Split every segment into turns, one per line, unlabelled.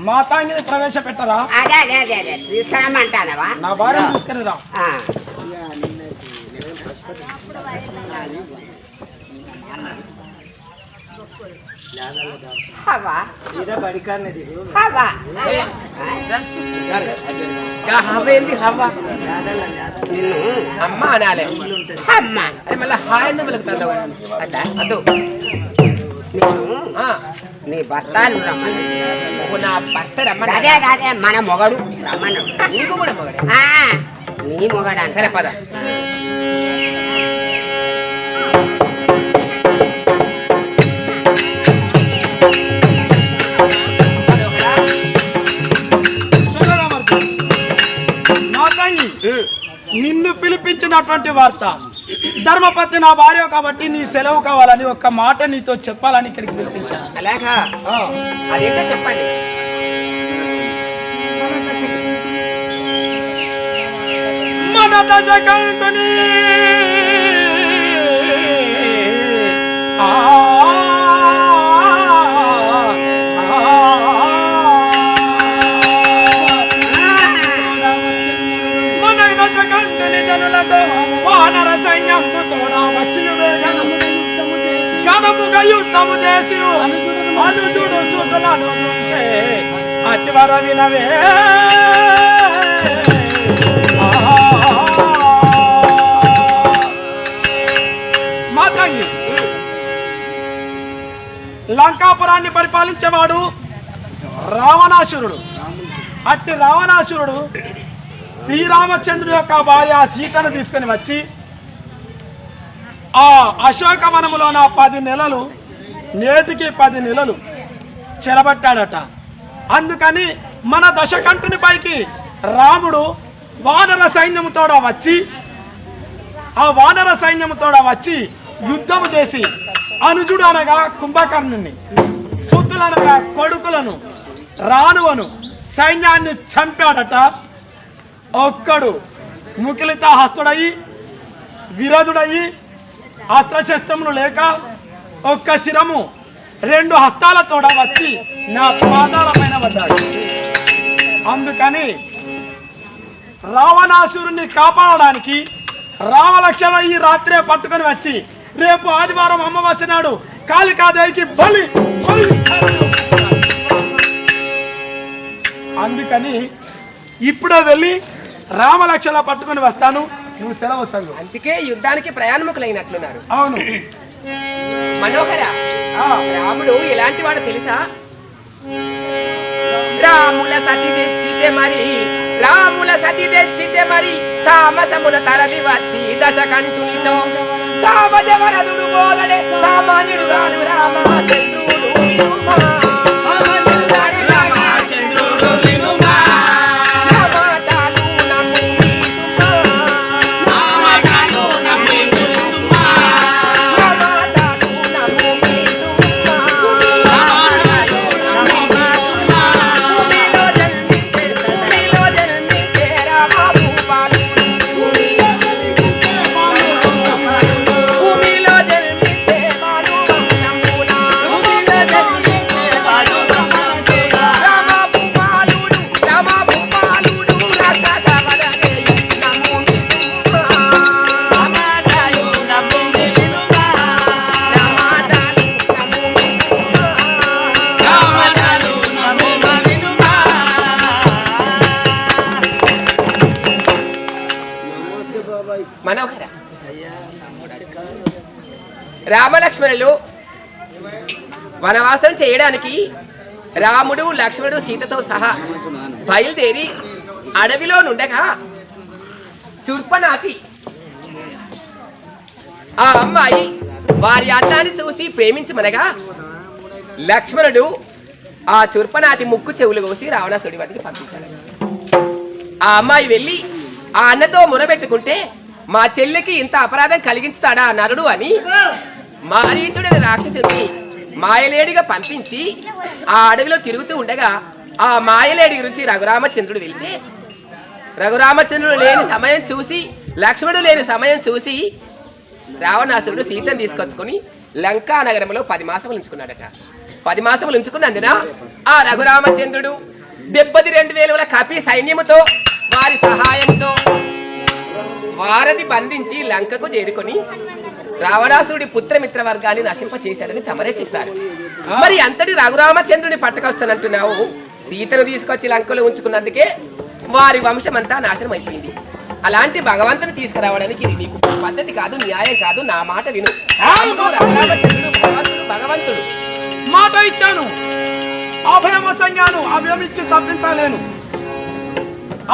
మాతాంగిని ప్రవేశపెట్టరా? నా భార్య తీసుకుని రా.
నిన్ను
అమ్మ అనాలే
అమ్మ
అరే మళ్ళీ హాయ్ ఎందుకు వెలుగుతాడు అట్ట అద్దు
నిన్ను
ఆ,
నీ భర్త నువ్వు రమ్మను
నువ్వు నా భర్త రమ్మని
అదే అదే మన మొగడు రమ్మను
నీకు కూడా మగడే
ఆ, నీ మొగడు అంట
సరే పద
పిలిపించినటువంటి వార్త. ధర్మపతి నా భార్య కాబట్టి నీ సెలవు కావాలని ఒక్క మాట నీతో చెప్పాలని ఇక్కడికి పిలిపించాను.
అలాగా
ఆ,
అదేంటో చెప్పండి.
మన దశకంటుని ఆ, అనుజుడు చూడు నుంచే అతివర వినవే మాతంగి లంకాపురాన్ని పరిపాలించేవాడు రావణాసురుడు. అట్టి రావణాసురుడు శ్రీరామచంద్రుడు యొక్క భార్య సీతను తీసుకొని వచ్చి ఆ అశోకవనములోన పది నెలలు నేటికి పది నెలలు చెరబట్టాడట. అందుకని మన దశకంఠుని పైకి రాముడు వానర సైన్యముతోడ వచ్చి ఆ వానర సైన్యముతోడ వచ్చి యుద్ధము చేసి అనుజుడు అనగా కుంభకర్ణుని సుతులు అనగా కొడుకులను రాణువను సైన్యాన్ని చంపాడట. ఒక్కడు ముకిలిత హస్తుడయి విరదుడయి అస్త్రశస్త్రములు లేక ఒక్క శిరము రెండు హస్తాలతోడ వచ్చి నా పాదాల పైన పడ్డాడు. అందుకని రావణాసురుణ్ణి కాపాడడానికి రామలక్ష్మణ ఈ రాత్రే పట్టుకొని వచ్చి రేపు ఆదివారం అమావాస్య నాడు కాళికాదేవికి బలి అందుకని ఇప్పుడే వెళ్ళి రామలక్ష్మణ పట్టుకొని వస్తాను. నువ్వు సెలవు
అందుకే యుద్ధానికి ప్రయాణముకులైనట్లున్నారు
అవును.
మనోహర రాముడు ఎలాంటి వాడు తెలుసా? రాముల సతి తెచ్చితే మరి రాముల సతి తెచ్చితే మరి తామసముల తరలి వచ్చి దశకంఠునితో సామజవరదుడు పోలడే సామాన్యుడు గాను రామచంద్రుడు రామాటాలు చేయడానికి రాముడు లక్ష్మణుడు సీతతో సహా బయలుదేరి అడవిలో నుండగా చుర్పనాతి ఆ అమ్మాయి వారి అన్నాన్ని చూసి ప్రేమించమనగా లక్ష్మణుడు ఆ చుర్పనాతి ముక్కు చెవులు కోసి రావణాసుడి వాటికి పంపించాడు. ఆ అమ్మాయి వెళ్ళి ఆ అన్నతో మురబెట్టుకుంటే మా చెల్లికి ఇంత అపరాధం కలిగించుతాడా నరుడు అని మారీచుడైన రాక్షసుని మాయలేడిగా పంపించి ఆ అడవిలో తిరుగుతూ ఉండగా ఆ మాయలేడి గురించి రఘురామచంద్రుడు వెళ్తే రఘురామచంద్రుడు లేని సమయం చూసి లక్ష్మణుడు లేని సమయం చూసి రావణాసురుడు సీతను తీసుకొచ్చుకొని లంకా నగరంలో పది మాసములు ఉంచుకున్నాడట. పది మాసములు ఉంచుకున్నందున ఆ రఘురామచంద్రుడు డెబ్బది రెండు వేల కపి సైన్యముతో వారి సహాయంతో వారధి బంధించి లంకకు చేరుకొని రావణాసురుడి పుత్రమిత్ర వర్గాన్ని నశింప చేశాడని తమరే చెప్పారు. మరి అంతటి రఘురామచంద్రుని పట్టుకొస్తానంటున్నావు సీతను తీసుకొచ్చి లంకలో ఉంచుకున్నందుకే వారి వంశం అంతా నాశనం అయిపోయింది అలాంటి భగవంతుని తీసుకురావడానికి ఇది నీకు పద్ధతి కాదు న్యాయం కాదు నా మాట విను. భగవంతుడు భగవంతుడు.
మాట ఇచ్చాను. అభయం సంజ్ఞాను అభయం ఇచ్చి తప్పించలేను.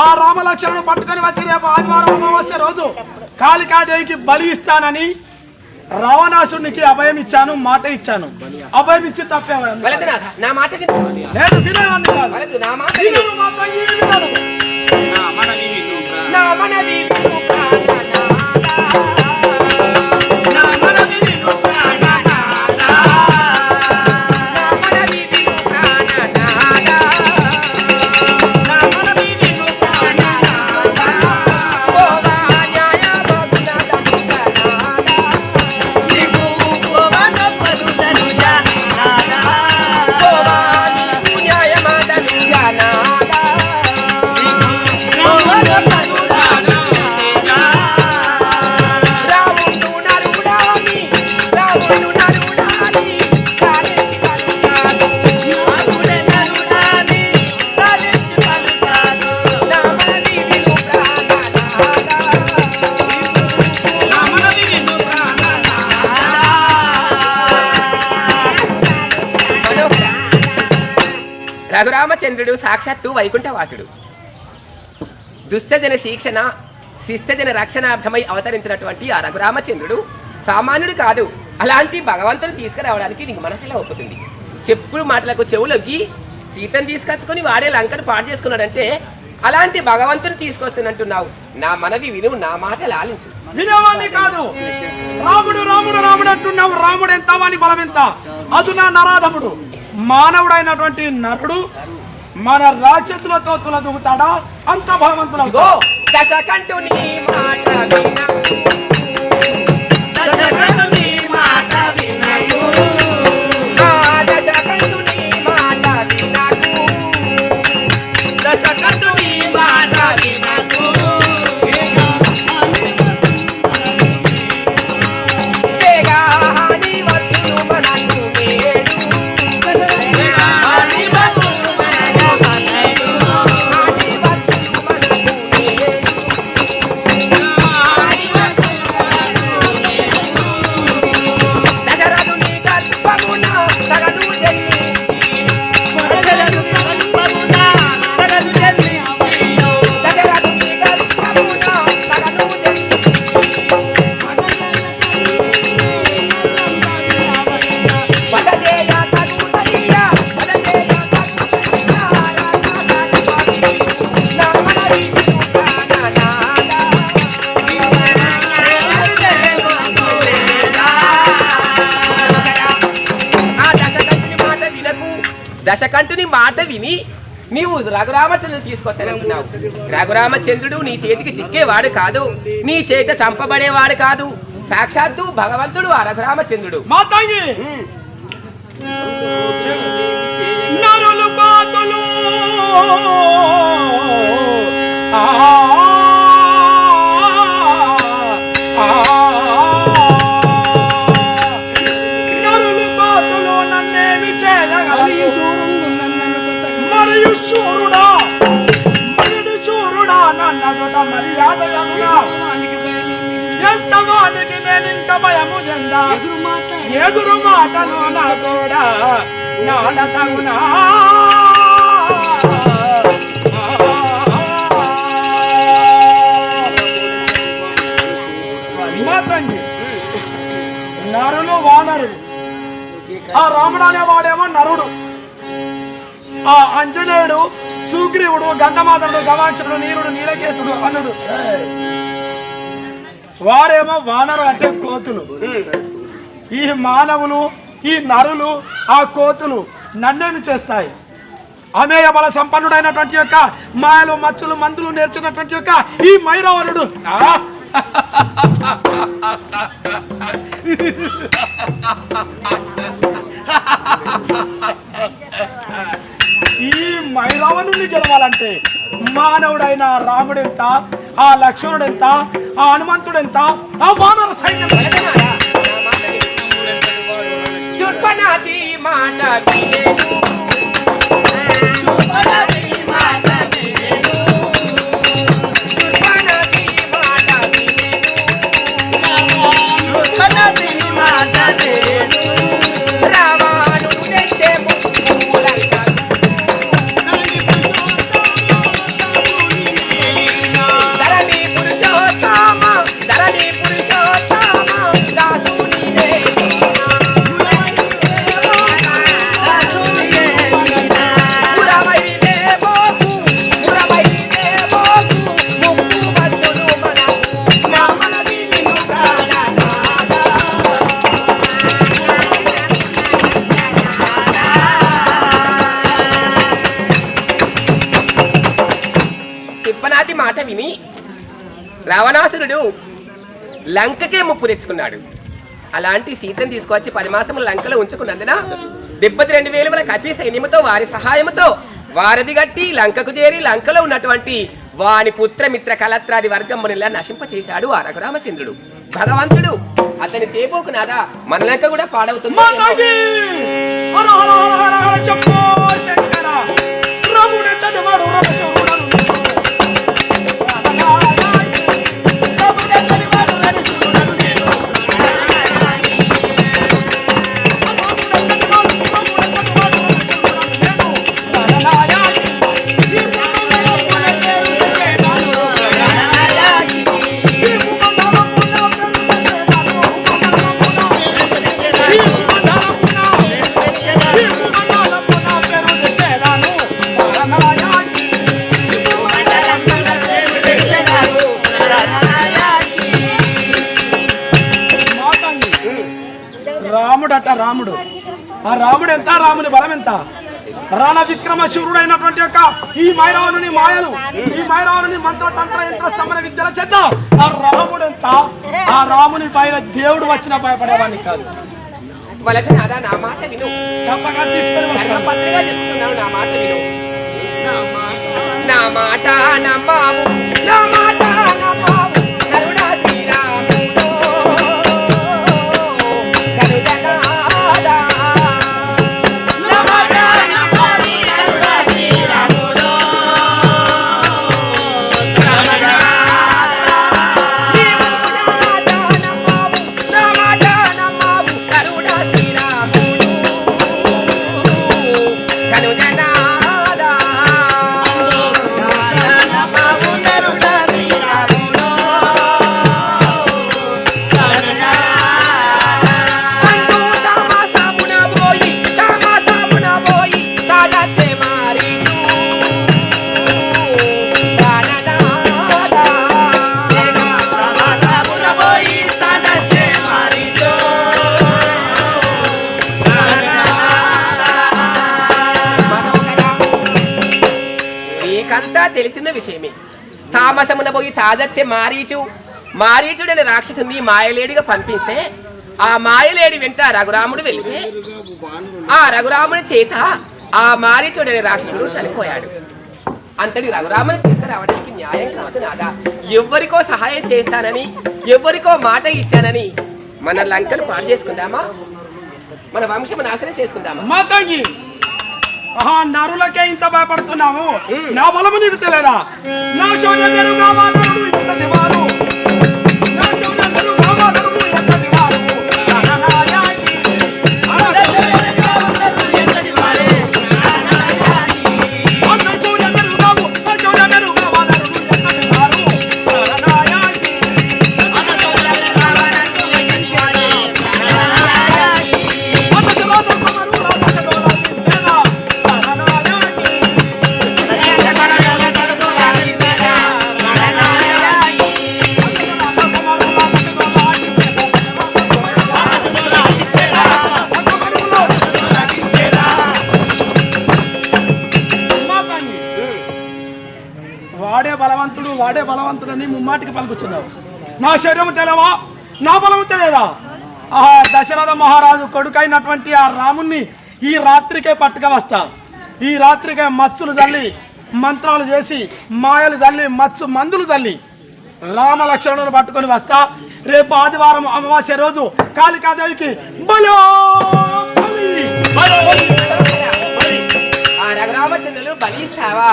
ఆ రామలక్ష్మణుడు పట్టుకొని వచ్చి రేపు ఆదివారం అమావాస్య రోజు కాళికాదేవికి బలి ఇస్తానని రావణాసునికి అభయం ఇచ్చాను మాట ఇచ్చాను. అభయం ఇచ్చి తప్పేవాడు
నాథ, నా మాట నా మాట రఘురామచంద్రుడు సాక్షాత్తు వైకుంఠవాసుడు. దుష్టజన శిక్షణ శిష్టజన రక్షణార్థమై అవతరించినటువంటి ఆ రఘురామచంద్రుడు సామాన్యుడు కాదు. అలాంటి భగవంతుని తీసుకురావడానికి నీకు మనసులో ఒప్పుతుంది? చెప్పుడు మాటలకు చెవులొగ్గి సీతను తీసుకొచ్చుకొని వాడే లంకను పాడు చేసుకున్నాడంటే అలాంటి భగవంతుని తీసుకొస్తున్నట్టున్నావు నా మనవి విను నా మాట లాలించు.
వినేవాడిని కాదు. రాముడు రాముడు రాముడు అంటున్నావు. రాముడు ఎంత వాని బలం ఎంత అదునా నరాధముడు. మానవుడైనటువంటి నరుడు మన రాక్షసులతో తులదూగుతాడా? అంత భగవంతుడు
దశకంఠుని మాట విని నీవు రఘురామచంద్రుడు తీసుకొస్తానంటున్నావు రఘురామచంద్రుడు నీ చేతికి చిక్కేవాడు కాదు. నీ చేత చంపబడేవాడు కాదు. సాక్షాత్తు భగవంతుడు ఆ రఘురామచంద్రుడు.
వానికి నేను ఇంత భయము చెందా ఎదురు మాటలు నా కూడా నాడ తగునా మాతంగి నరులు వానరులు. ఆ రాముడు అనేవాడేమో నరుడు. ఆ అంజనేయుడు సుగ్రీవుడు గంధమాధవుడు గవాక్షుడు నీరుడు నీలకేతుడు అనుడు వారేమో వానరు అంటే కోతులు. ఈ మానవులు ఈ నరులు ఆ కోతులు నన్నేమి చేస్తాయి? అమేయ బల సంపన్నుడైనటువంటి యొక్క మాయలు మచ్చులు మందులు నేర్చినటువంటి యొక్క ఈ మైరవరుడు. ఈ మైరావణుని గెలవాలంటే మానవుడైన రాముడెంత ఆ లక్ష్మణుడెంత ఆ హనుమంతుడెంత ఆ వానర సైన్యం
మాట విను. రావణాసురుడు లంకకే ముప్పు తెచ్చుకున్నాడు. అలాంటి సీతను తీసుకొచ్చి పది మాసములు లంకలో ఉంచుకున్నందున డెబ్బది రెండు వేల మన కపి సైన్యముతో వారి సహాయముతో వారధి గట్టి లంకకు చేరి లంకలో ఉన్నటువంటి వాని పుత్రమిత్ర కలత్రాది వర్గమునిలా నశింప చేశాడు ఆ రఘురామచంద్రుడు. భగవంతుడు అతని తేపోకు నాదా మన లంక కూడా పాడవుతుంది.
రాముడట రాముడు. ఆ రాముడు ఎంత? రాముని బలం ఎంత? రణ విక్రమ శూరుడైనటువంటి యొక్క ఈ మైరావణుని మాయలు ఈ మైరావణుని మంత్ర తంత్ర యంత్ర స్తంభన విద్యల చేత ఆ రాముడు ఎంత? ఆ రాముని పైన దేవుడు వచ్చిన భయపడేవాడిని కాదు.
నాదా నా మాట విను.
తప్పగా
ధర్మపత్రిగా చెప్తున్నావు నా మాట విను. నా మాట నమ్మావు నా మాట తామసమున మారీచు. మారీచుడు మారీచు మారీచుడని రాక్షసుని మాయలేడిగా పంపిస్తే ఆ మాయలేడి వెంట రఘురాముడు వెళ్తే ఆ రఘురాముడి చేత ఆ మారీచుడని రాక్షసుడు చనిపోయాడు. అంతటి రఘురాముని తీసుకురావడానికి న్యాయం కాదు నాదా. ఎవరికో సహాయం చేస్తానని ఎవరికో మాట ఇచ్చానని మన లంకను పాడు చేసుకుందామా? మన వంశం నాశనం చేసుకుందామా?
నరులకే ఇంత భయపడుతున్నావు? నా బలము నీకు తెలియదా? నా శౌర్యం. నా శౌర్యం పలుకుతున్నావు నా శరీరం తెలవా నా బలము తెలియదా? ఆహా దశరథ మహారాజు కొడుకైనటువంటి ఆ రాముణ్ణి ఈ రాత్రికే పట్టుక వస్తా. ఈ రాత్రికే మచ్చులు తల్లి మంత్రాలు చేసి మాయలు తల్లి మచ్చు మందులు తల్లి రామలక్ష్మణులను పట్టుకొని వస్తా. రేపు ఆదివారం అమావాస్య రోజు కాళికాదేవికి బలో!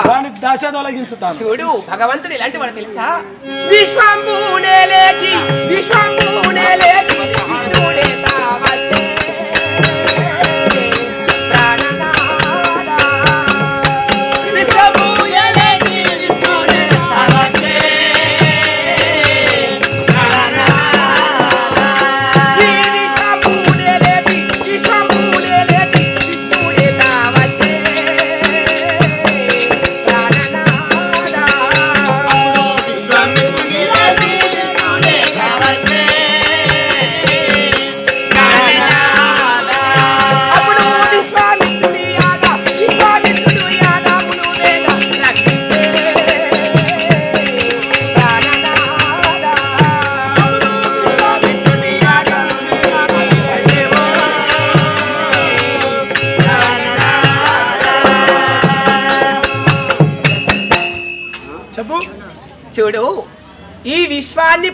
వాడిని దశ తొలగించుతాను
చూడు భగవంతుడు ఎలాంటి వాడు తెలుసా? లేచి లేచి.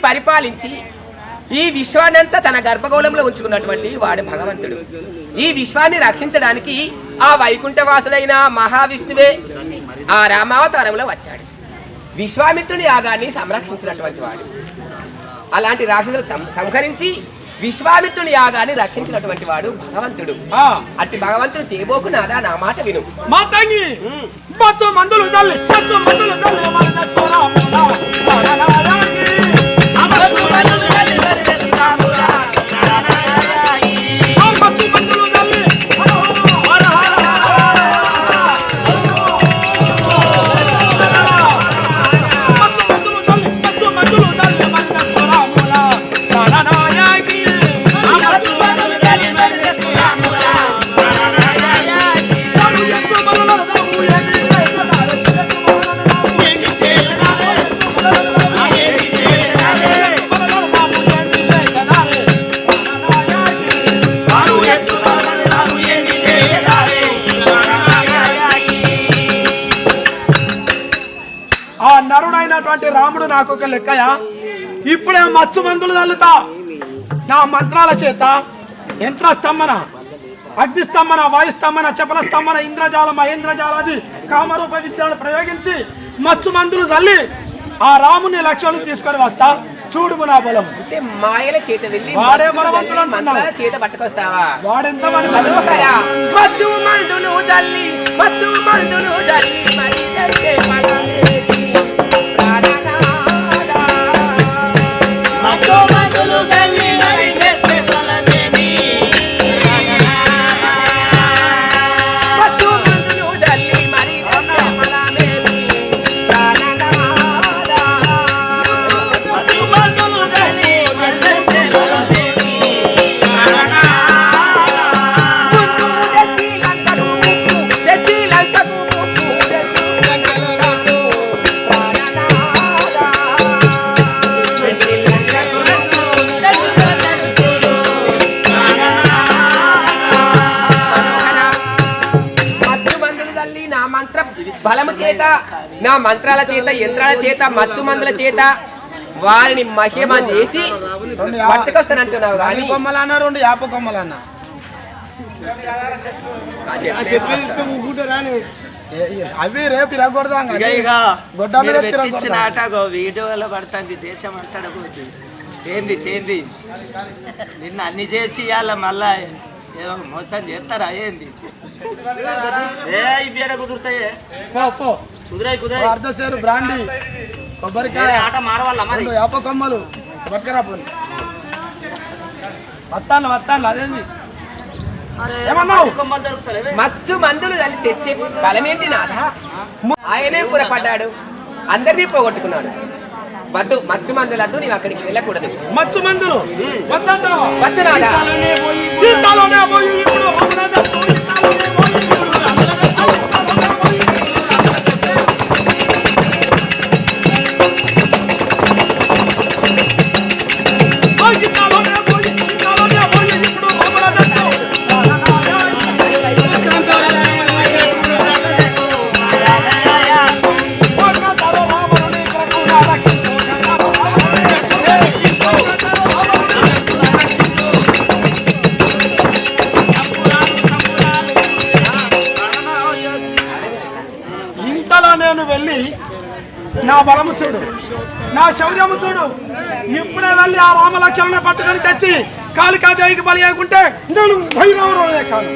పరిపాలించి ఈ విశ్వాన్నంతా తన గర్భగోళంలో ఉంచుకున్నటువంటి వాడు భగవంతుడు. ఈ విశ్వాన్ని రక్షించడానికి ఆ వైకుంఠవాసుడైన మహావిష్ణువే ఆ రామావతారంలో వచ్చాడు. విశ్వామిత్రుని యాగాన్ని సంరక్షించినటువంటి వాడు. అలాంటి రాక్షసులు సంహరించి విశ్వామిత్రుని యాగాన్ని రక్షించినటువంటి వాడు భగవంతుడు. అట్టి భగవంతుడు తేబోకు నాదా నా మాట విను.
మా తంగి
ఉమ్.
బచ్చు మందులు తల్లి బచ్చు మందులు లెక్కయా? ఇప్పుడే మచ్చు మందులు తల్లుతా నా మంత్రాల చేత యంత్ర స్తంభన అగ్ని స్తంభన వాయు స్తంభన చపల స్తంభన ఇంద్రజాల మహేంద్రజాలాది కామరూప విద్యలను ప్రయోగించి మచ్చు మందులు తల్లి ఆ రాముని లక్ష్యాలు తీసుకొని వస్తా. చూడుము నా బలం.
అంటే మాయల చేత వెళ్ళి
వాడే బలవంతుడు.
మంత్రాల చేత పట్టుకొస్తావా?
వాడెంత
మందును జల్లి మత్తు జల్లి మరి నా మంత్రాల చేత యంత్రాల చేత మత్తు మందుల చేత వారిని మహిమ చేసి పట్టుకొస్తానంటున్నావు కానీ
కొమ్మలన్నా రెండు యాప కొమ్మలన్నా. అవి రేపు ఇరగొడదాం గొడ్డలు
వీడియోలో పడుతుంది దేశం అంటాడబోతుంది ఏంది ఏంది? నిన్న అన్ని చేసి ఇవాళ మళ్ళా ఏదో మోసం చేస్తారా ఏంది? ఏ ఇవి కుదురుతాయే?
పో. పో
కుదిరాయి
ఓ
కుదిరాయి.
అర్ధ సేరు బ్రాండి. కొబ్బరికాయ. రెండు యాప కొమ్మలు. పట్టుకురా పోనీ. వస్తాను వస్తాను అదేంది?
మత్తు మందులు తెచ్చే బలమేంటి నాథ ఆయనే పురపడ్డాడు అందరినీ పోగొట్టుకున్నాడు. వద్దు మత్తు మందులద్దు నీవు అక్కడికి వెళ్ళకూడదు.
మచ్చు మందులు?
వద్దు నాథ
నా శౌర్యము చూడు. ఇప్పుడే వెళ్ళి ఆ రామలక్ష్మణుని పట్టుకొని తెచ్చి కాళికాదేవికి బలి అయ్యకుంటే నేను కాదు.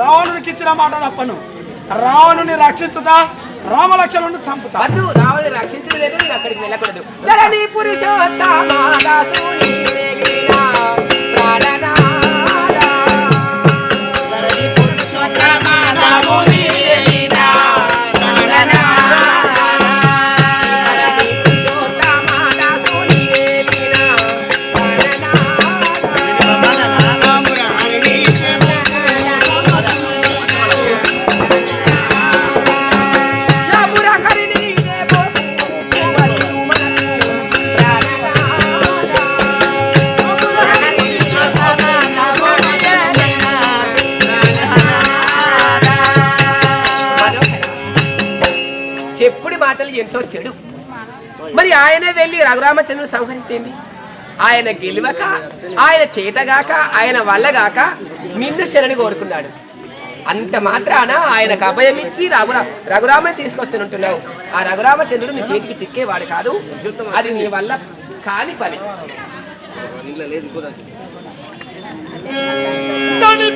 రావణునికి ఇచ్చిన మాట తప్పను. రావణుని రక్షించుతా రామలక్ష్మణుని చంపుతా.
వద్దు రావణి రక్షించలేదు అక్కడికి వెళ్ళకూడదు. పురుషోత్తమ రఘురామచంద్రుడు సంహరిస్తేంది ఆయన గెలవక ఆయన చేతగాక ఆయన వల్లగాక నిన్ను శరణి కోరుకున్నాడు. అంత మాత్రాన ఆయనకు అభయం ఇచ్చి రఘురా రఘురామని తీసుకొస్తున్నట్టున్నావు ఆ రఘురామచంద్రుడు నీ చేతికి చిక్కేవాడు కాదు. అది నీ వల్ల కాని పని.
దాని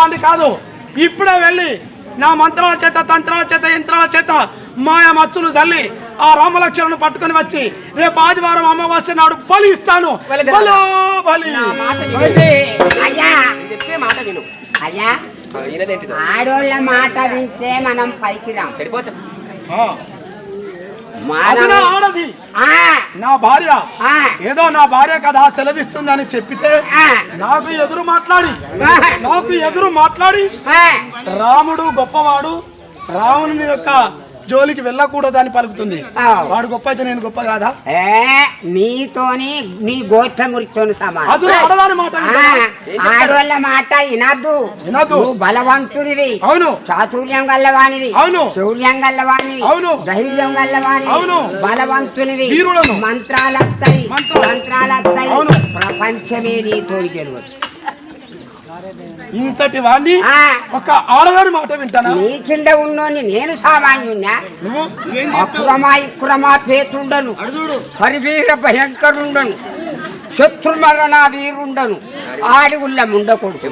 వినేవాడిని కాదు. ఇప్పుడే వెళ్ళి నా మంత్రాల చేత తంత్రాల చేత యంత్రాల చేత మాయ మచ్చులు తల్లి ఆ రామలక్ష్మణను పట్టుకొని వచ్చి రేపు ఆదివారం అమావాస్య నాడు బలి ఇస్తాను.
వెళ్ళదు.
బలో బలి.
నా మాట విను.
అయ్యా.
నేను చెప్పే మాట విను.
అయ్యా.
ఆ, ఈయనదేంటిదో?
ఆడోళ్ళ మాట వింటే మనం పైకి రాం
చెడిపోతాం
ఆ, అది
మనం
నా ఆడది. నా భార్య. ఏదో నా భార్య కదా సెలవిస్తుందని చెప్పితే నాకు ఎదురు మాట్లాడి. నాకు ఎదురు మాట్లాడి. రాముడు గొప్పవాడు. రావణుని యొక్క జోలికి వెళ్ళకూడదని పలుకుతుంది. వాడు గొప్ప అయితే నేను గొప్ప కాదా?
ఏ నీతోని నీ గోష్ఠమురితోని సమానం.
అది ఆడదాని మాట
వినద్దు.
వినద్దు.
నువ్వు బలవంతుడివి.
అవును.
చాతుర్యం గల్లవానివి
అవును.
శౌర్యం గల్లవానివి
అవును.
ధైర్యం గల్లవానివి
అవును.
బలవంతునివి. మంత్రాలు
మంత్రాలు.
ప్రపంచమే నీతో గెలవచ్చు
ఇంతటి వాణ్ణి
ఆ,
ఒక ఆడదాని మాట వింటానా?
నీ కింద ఉన్నోని నేను సామాన్యున్నా
నువ్వు
అక్రమా ఇక్రమా పేతుండను. పరివీర భయంకరుండను. శత్రుమరణ వీరుండను ఆడి ఉల్ల ముండ కొడుకు.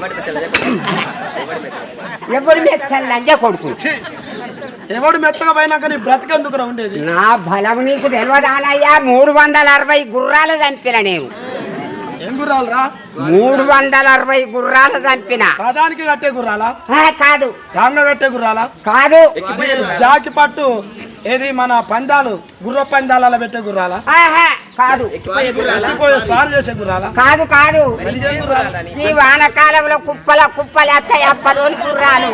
ఎవరి మెచ్చల్ లంజ కొడుకు!
ఎవడు మెత్తగా పోయినాక నీ బ్రతికెందుకురా ఉండేది?
నా బలం నీకు తెలియదానయ్యా మూడు వందల అరవై గుర్రాలు చంపిన నేను. మూడు వందల అరవై గుర్రాలు చంపిన.
ప్రధానికి కట్టే గుర్రాలా?
ఆ, కాదు.
టాంగ కట్టే గుర్రాలా?
కాదు.
జాకి పట్టు ఏది మన పందాలు గుర్ర పందాలలో పెట్టే గుర్రాలా?
కాదు.
స్వారీ చేసే గుర్రాలా?
కాదు కాదు? ఈ వానకాలంలో కుప్పల కుప్పలు ఎత్తాయి అప్పలోని గుర్రాలు.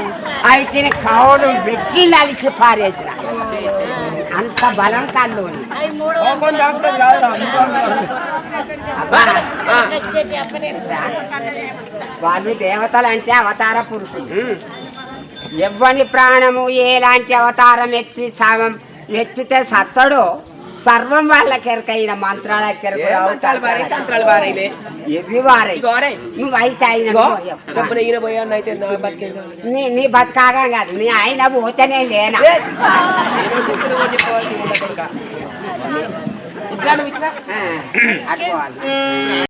అవి తిని కౌలు పెట్టి నలిచి పారేసిన. అంత. బలం
ఆ,
వాళ్ళు దేవతలు అంటే అవతార పురుషులు. ఎవ్వని ప్రాణము ఎలాంటి అవతారం ఎత్తి సామం ఎత్తితే సత్తడో సర్వం ఎరకైన మంత్రాల
ఏ మంత్రాలు బారై, తంత్రాలు బారైనే.
ఎవి వారై. నువ్వు అయితే ఆయన
నా?
నీ బతకాగా కాదు. నీ ఆయన పోతేనే లేనా?
ఏ,